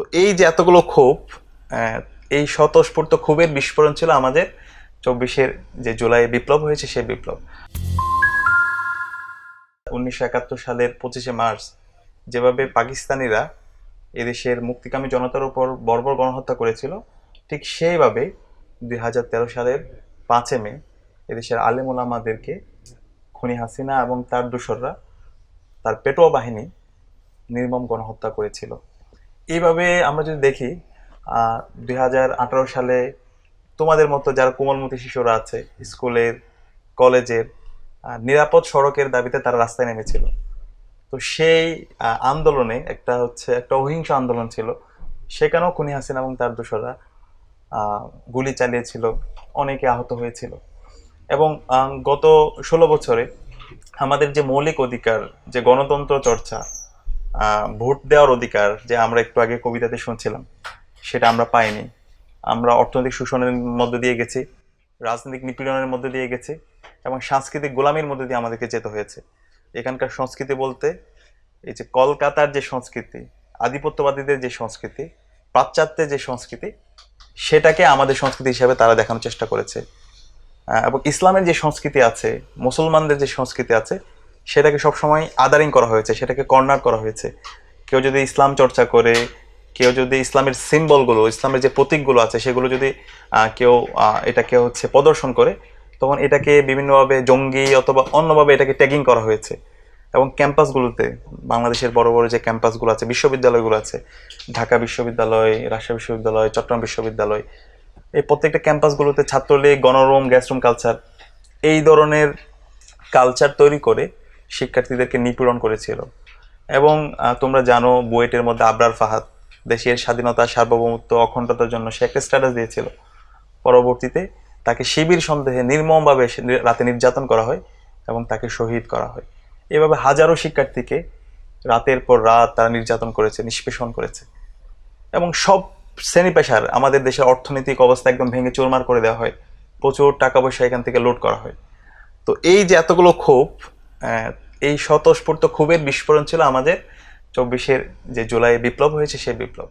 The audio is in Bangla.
তো এই যে এতগুলো ক্ষোভ এই স্বতঃস্ফূর্ত ক্ষোভের বিস্ফোরণ ছিল আমাদের চব্বিশের যে জুলাই বিপ্লব হয়েছে, সেই বিপ্লব। উনিশশো একাত্তর সালের পঁচিশে মার্চ, যেভাবে পাকিস্তানিরা এদেশের মুক্তিকামী জনতার উপর বর্বর গণহত্যা করেছিল, ঠিক সেইভাবে দুই হাজার তেরো সালের পাঁচে মে এদেশের আলেম ওলামাদেরকে খুনি হাসিনা এবং তার দোসররা, তার পেটোয়া বাহিনী নির্মম গণহত্যা করেছিল। এইভাবে আমরা যদি দেখি দুই হাজার আঠারো সালে তোমাদের মতো যারা কোমলমতি শিশুরা আছে স্কুলের কলেজের নিরাপদ সড়কের দাবিতে তারা রাস্তায় নেমেছিল। তো সেই আন্দোলনে একটা হচ্ছে একটা অহিংস আন্দোলন ছিল। সেখানেও খুনি হাসিনা এবং তার আহ, গুলি চালিয়েছিল অনেকে আহত হয়েছিল। এবং গত ষোলো বছরে আমাদের যে মৌলিক অধিকার যে গণতন্ত্র চর্চা ভোট দেওয়ার অধিকার যে আমরা একটু আগে কবিতাতে শুনছিলাম, সেটা আমরা পাইনি। আমরা অর্থনৈতিক শোষণের মধ্যে দিয়ে গেছি, রাজনৈতিক নিপীড়নের মধ্যে দিয়ে গেছি এবং সাংস্কৃতিক গোলামির মধ্যে দিয়ে আমাদেরকে যেতে হয়েছে। এখানকার সংস্কৃতি বলতে এই যে কলকাতার যে সংস্কৃতি, আধিপত্যবাদীদের যে সংস্কৃতি, পাশ্চাত্যের যে সংস্কৃতি, সেটাকে আমাদের সংস্কৃতি হিসাবে তারা দেখানোর চেষ্টা করেছে। এবং ইসলামের যে সংস্কৃতি আছে, মুসলমানদের যে সংস্কৃতি আছে সেটাকে সবসময় আদারিং করা হয়েছে, সেটাকে কর্নার করা হয়েছে। কেউ যদি ইসলাম চর্চা করে, কেউ যদি ইসলামের সিম্বলগুলো ইসলামের যে প্রতীকগুলো আছে, সেগুলো যদি কেউ এটাকে হচ্ছে প্রদর্শন করে, তখন এটাকে বিভিন্নভাবে জঙ্গি অথবা অন্যভাবে এটাকে ট্যাগিং করা হয়েছে। এবং ক্যাম্পাসগুলোতে বাংলাদেশের বড় বড় যে ক্যাম্পাসগুলো আছে, বিশ্ববিদ্যালয়গুলো আছে, ঢাকা বিশ্ববিদ্যালয়, রাজশাহী বিশ্ববিদ্যালয়, চট্টগ্রাম বিশ্ববিদ্যালয়, এই প্রত্যেকটা ক্যাম্পাসগুলোতে ছাত্রলীগ, গণরুম গ্যাসরুম কালচার এই ধরনের কালচার তৈরি করে শিক্ষার্থীদেরকে নিপীড়ন করেছিল। এবং তোমরা জানো বুয়েটের মধ্যে আবরার ফাহাদ দেশের স্বাধীনতা সার্বভৌমত্ব অখণ্ডতার জন্য সে একটা স্ট্যাটাস দিয়েছিল। পরবর্তীতে তাকে শিবির সন্দেহে নির্মমভাবে রাতে নির্যাতন করা হয় এবং তাকে শহীদ করা হয়। এভাবে হাজারো শিক্ষার্থীকে রাতের পর রাত তারা নির্যাতন করেছে, নিষ্পেষণ করেছে। এবং সব শ্রেণি পেশার আমাদের দেশের অর্থনৈতিক অবস্থা একদম ভেঙে চুরমার করে দেওয়া হয়। প্রচুর টাকা পয়সা এখান থেকে লোড করা হয়। তো এই যে এতগুলো ক্ষোভ এই স্বতঃস্ফূর্ত ক্ষোভের বিস্ফোরণ ছিল আমাদের চব্বিশের যে জুলাই বিপ্লব হয়েছে সেই বিপ্লব।